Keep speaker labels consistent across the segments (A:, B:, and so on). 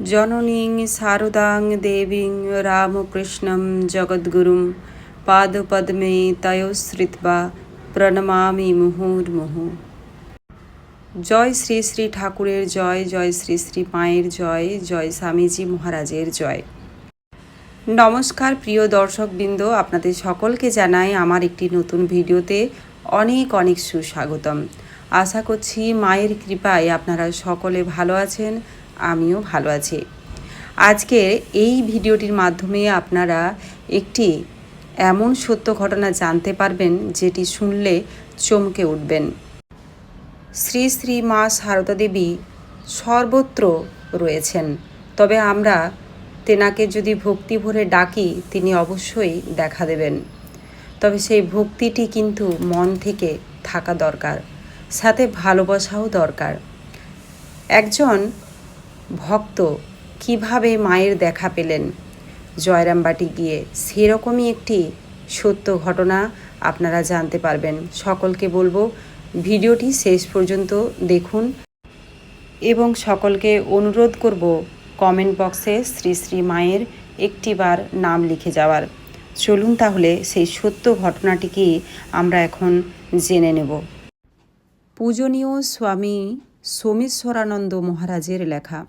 A: জননীং শারদাং দেবীং রামকৃষ্ণং জগদ্গুরুং পাদপদ্মে তয়োশ্রিত্বা প্রণমামি মুহুর্মুহু। জয় শ্রী শ্রী ঠাকুরের জয় জয় শ্রী শ্রী মায়ের জয় জয় স্বামীজি মহারাজের জয়। নমস্কার প্রিয় দর্শকবৃন্দ, আপনাদের সকলকে জানাই আমার একটি নতুন ভিডিওতে অনেক অনেক সুস্বাগতম। আশা করছি মায়ের কৃপায় আপনারা সকলে ভালো আছেন আমিও ভালো আছি। আজকে এই ভিডিওটির মাধ্যমে আপনারা একটি এমন সত্য ঘটনা জানতে পারবেন, যেটি শুনলে চমকে উঠবেন। শ্রী শ্রী মা সারদা দেবী সর্বত্র রয়েছেন। তবে আমরা তেনাকে যদি ভক্তি ভরে ডাকি, তিনি অবশ্যই দেখা দেবেন। তবে সেই ভক্তিটি কিন্তু মন থেকে থাকা দরকার, সাথে ভালোবাসাও দরকার। একজন ভক্ত কীভাবে মায়ের দেখা পেলেন? জয়রামবাটি গিয়ে সেরকমই একটি সত্য ঘটনা আপনারা জানতে পারবেন। সকলকে বলব, ভিডিওটি শেষ পর্যন্ত দেখুন এবং সকলকে অনুরোধ করব, কমেন্ট বক্সে শ্রী শ্রী মায়ের একটিবার নাম লিখে যাওয়ার। চলুন তাহলে সেই সত্য ঘটনাটিকে আমরা এখন জেনে নেব। পূজনীয় স্বামী সোমেশ্বরানন্দ মহারাজের লেখা।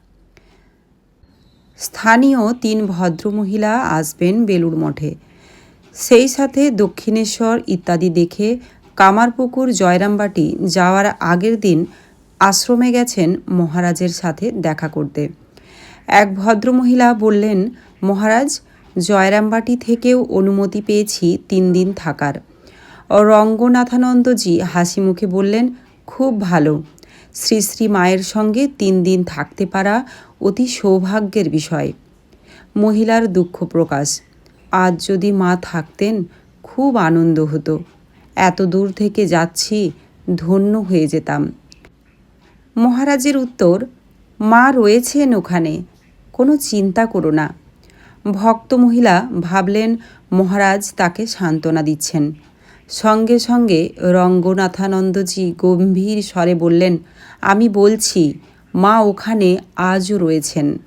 A: স্থানীয় তিন ভদ্রমহিলা আসবেন বেলুড় মঠে। সেই সাথে দক্ষিণেশ্বর ইত্যাদি দেখে কামারপুকুর জয়রামবাটি যাওয়ার আগের দিন আশ্রমে গেছেন মহারাজের সাথে দেখা করতে। এক ভদ্রমহিলা বললেন, মহারাজ, জয়রামবাটি থেকেও অনুমতি পেয়েছি তিন দিন থাকার। রঙ্গনাথানন্দজি হাসি মুখে বললেন, খুব ভালো। শ্রী শ্রী মায়ের সঙ্গে তিন দিন থাকতে পারা অতি সৌভাগ্যের বিষয়। মহিলার দুঃখ প্রকাশ। আজ যদি মা থাকতেন, খুব আনন্দ হতো। এত দূর থেকে যাচ্ছি, ধন্য হয়ে যেতাম। মহারাজের উত্তর, মা রয়েছেন ওখানে, কোনো চিন্তা করো না। ভক্ত মহিলা ভাবলেন, মহারাজ তাকে সান্ত্বনা দিচ্ছেন। সঙ্গে সঙ্গে রঙ্গনাথানন্দজি গম্ভীর স্বরে বললেন, আমি বলছি, মা ওখানে আজও রয়েছেন।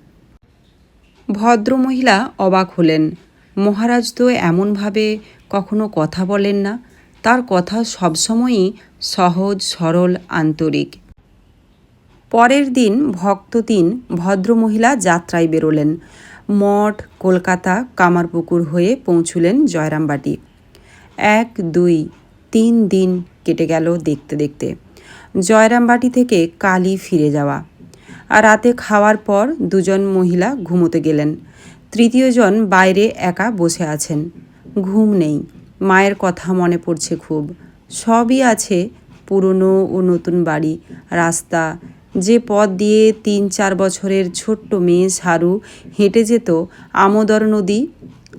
A: ভদ্রমহিলা অবাক হলেন। মহারাজ তো এমনভাবে কখনো কথা বলেন না। তার কথা সবসময়ই সহজ, সরল, আন্তরিক। পরের দিন ভক্ত তিন ভদ্রমহিলা যাত্রায় বেরোলেন। মঠ, কলকাতা, কামারপুকুর হয়ে পৌঁছলেন জয়রামবাটি। এক, দুই, তিন দিন কেটে গেল দেখতে দেখতে। জয়রামবাটি থেকে কালি ফিরে যাওয়া। আর রাতে খাওয়ার পর দুজন মহিলা ঘুমোতে গেলেন। তৃতীয়জন বাইরে একা বসে আছেন। ঘুম নেই। মায়ের কথা মনে পড়ছে খুব। সবই আছে পুরনো ও নতুন বাড়ি, রাস্তা। যে পথ দিয়ে তিন চার বছরের ছোট্ট মেয়ে সারু হেঁটে যেত আমোদর নদী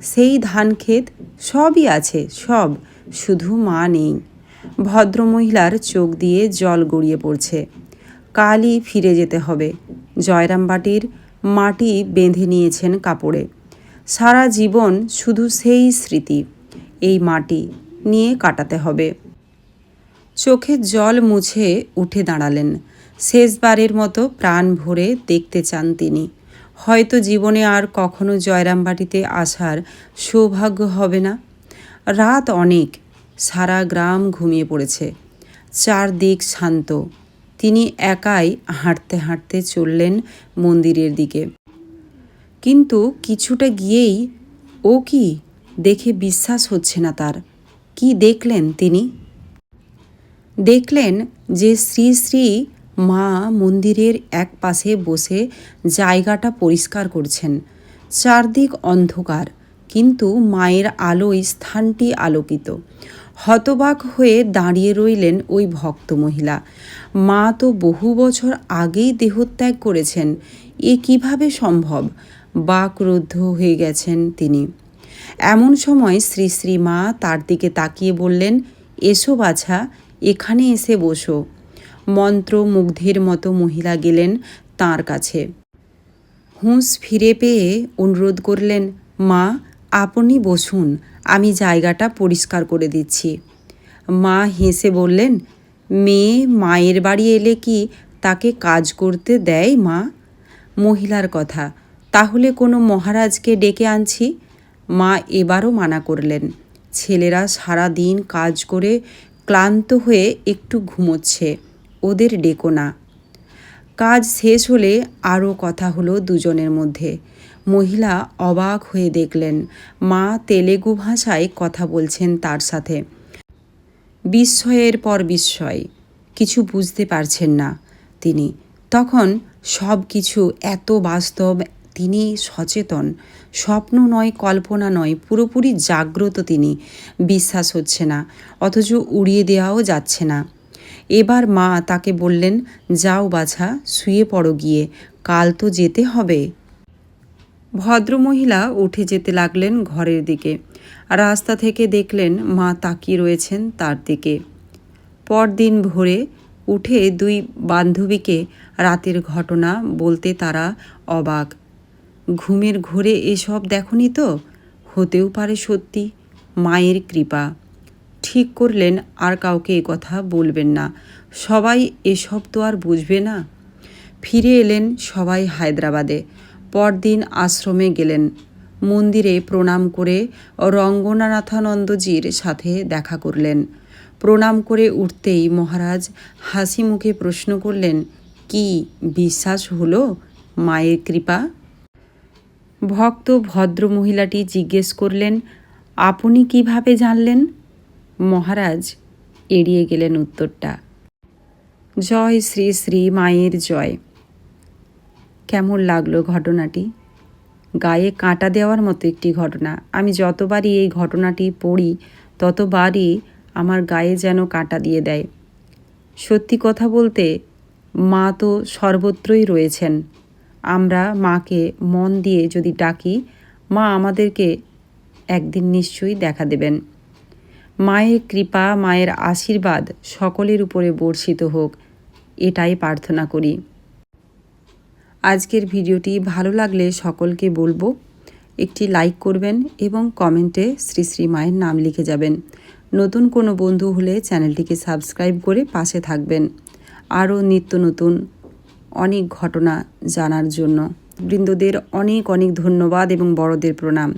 A: সেই ধান ক্ষেত সবই আছে, সব। শুধু মা নেই। ভদ্রমহিলার চোখ দিয়ে জল গড়িয়ে পড়ছে। কালই ফিরে যেতে হবে। জয়রামবাটির মাটি বেঁধে নিয়েছেন কাপড়ে। সারা জীবন শুধু সেই স্মৃতি, এই মাটি নিয়ে কাটাতে হবে। চোখের জল মুছে উঠে দাঁড়ালেন। শেষবারের মতো প্রাণ ভরে দেখতে চান তিনি। হয়তো জীবনে আর কখনো জয়রামবাটিতে আসার সৌভাগ্য হবে না। রাত অনেক, সারা গ্রাম ঘুমিয়ে পড়েছে। চারদিক শান্ত। তিনি একাই হাঁটতে হাঁটতে চললেন মন্দিরের দিকে। কিন্তু কিছুটা গিয়েই ও কি দেখে বিশ্বাস হচ্ছে না তার। কি দেখলেন তিনি? দেখলেন যে শ্রী শ্রী মা মন্দিরের এক পাশে বসে জায়গাটা পরিষ্কার করছেন। চারদিক অন্ধকার, কিন্তু মায়ের আলোয় স্থানটি আলোকিত। হতবাক হয়ে দাঁড়িয়ে রইলেন ওই ভক্ত মহিলা। মা তো বহু বছর আগেই দেহত্যাগ করেছেন। এ কীভাবে সম্ভব? বাকরুদ্ধ হয়ে গেছেন তিনি। এমন সময় শ্রী শ্রী মা তার দিকে তাকিয়ে বললেন, এসো বাছা, এখানে এসে বসো। মন্ত্র মুগ্ধের মতো মহিলা গেলেন তার কাছে। হুঁশ ফিরে পেয়ে অনুরোধ করলেন, মা, আপনি বসুন, আমি জায়গাটা পরিষ্কার করে দিচ্ছি। মা হেসে বললেন, মেয়ে মায়ের বাড়ি এলে কি তাকে কাজ করতে দেয় মা? মহিলার কথা, তাহলে কোনো মহারাজকে ডেকে আনছি? মা এবারও মানা করলেন, ছেলেরা সারা দিন কাজ করে ক্লান্ত হয়ে একটু ঘুমোচ্ছে। ওদের ডেকো না। কাজ শেষ হলে আরও কথা হলো দুজনের মধ্যে। মহিলা অবাক হয়ে দেখলেন, মা তেলেগু ভাষায় কথা বলছেন তার সাথে। বিস্ময়ের পর বিস্ময়, কিছু বুঝতে পারছেন না তিনি। তখন সব কিছু এত বাস্তব, তিনি সচেতন। স্বপ্ন নয়, কল্পনা নয়, পুরোপুরি জাগ্রত তিনি। বিশ্বাস হচ্ছে না, অথচ উড়িয়ে দেওয়াও যাচ্ছে না। এবার মা তাকে বললেন, যাও বাছা, শুয়ে পড়ো গিয়ে, কাল তো যেতে হবে। ভদ্রমহিলা উঠে যেতে লাগলেন ঘরের দিকে। রাস্তা থেকে দেখলেন মা তাকিয়ে রয়েছেন তার দিকে। পরদিন ভোরে উঠে দুই বান্ধবীকে রাতের ঘটনা বলতে তারা অবাক। ঘুমের ঘোরে এসব দেখনি তো? হতেও পারে সত্যি, মায়ের কৃপা। ঠিক করলেন, আর কাউকে এ কথা বলবেন না। সবাই এসব তো আর বুঝবে না। ফিরে এলেন সবাই হায়দ্রাবাদে। পরদিন আশ্রমে গেলেন। মন্দিরে প্রণাম করে রঙ্গনাথানন্দজির সাথে দেখা করলেন। প্রণাম করে উঠতেই মহারাজ হাসি মুখে প্রশ্ন করলেন, কি বিশ্বাস হলো মায়ের কৃপা? ভক্ত ভদ্র মহিলাটি জিজ্ঞেস করলেন, আপনি কীভাবে জানলেন? মহারাজ, এড়িয়ে গেলেন উত্তরটা। জয় শ্রী শ্রী মায়ের জয়। কেমন লাগল ঘটনাটি? গায়ে কাঁটা দেওয়ার মতো একটি ঘটনা। আমি যতবারই এই ঘটনাটি পড়ি, ততবারই আমার গায়ে যেন কাঁটা দিয়ে দেয়। সত্যি কথা বলতে, মা তো সর্বত্রই রয়েছেন। আমরা মাকে মন দিয়ে যদি ডাকি, মা আমাদেরকে একদিন নিশ্চয়ই দেখা দেবেন। মায়ের কৃপা, মায়ের আশীর্বাদ সকলের উপরে বর্ষিত হোক, এটাই প্রার্থনা করি। আজকের ভিডিওটি ভালো লাগলে সকলকে বলব, একটি লাইক করবেন এবং কমেন্টে শ্রী শ্রী মায়ের নাম লিখে যাবেন। নতুন কোনো বন্ধু হলে চ্যানেলটিকে সাবস্ক্রাইব করে পাশে থাকবেন। আরও নিত্য নতুন অনেক ঘটনা জানার জন্য। বৃন্দদের অনেক অনেক ধন্যবাদ এবং বড়দের প্রণাম।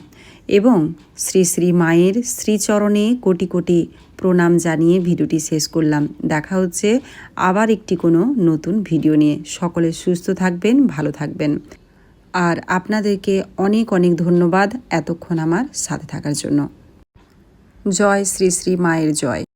A: এবং শ্রী শ্রী মায়ের শ্রীচরণে কোটি কোটি প্রণাম জানিয়ে ভিডিওটি শেষ করলাম। দেখা হচ্ছে আবার একটি কোনো নতুন ভিডিও নিয়ে। সকলে সুস্থ থাকবেন, ভালো থাকবেন। আর আপনাদেরকে অনেক অনেক ধন্যবাদ এতক্ষণ আমার সাথে থাকার জন্য। জয় শ্রী শ্রী মায়ের জয়।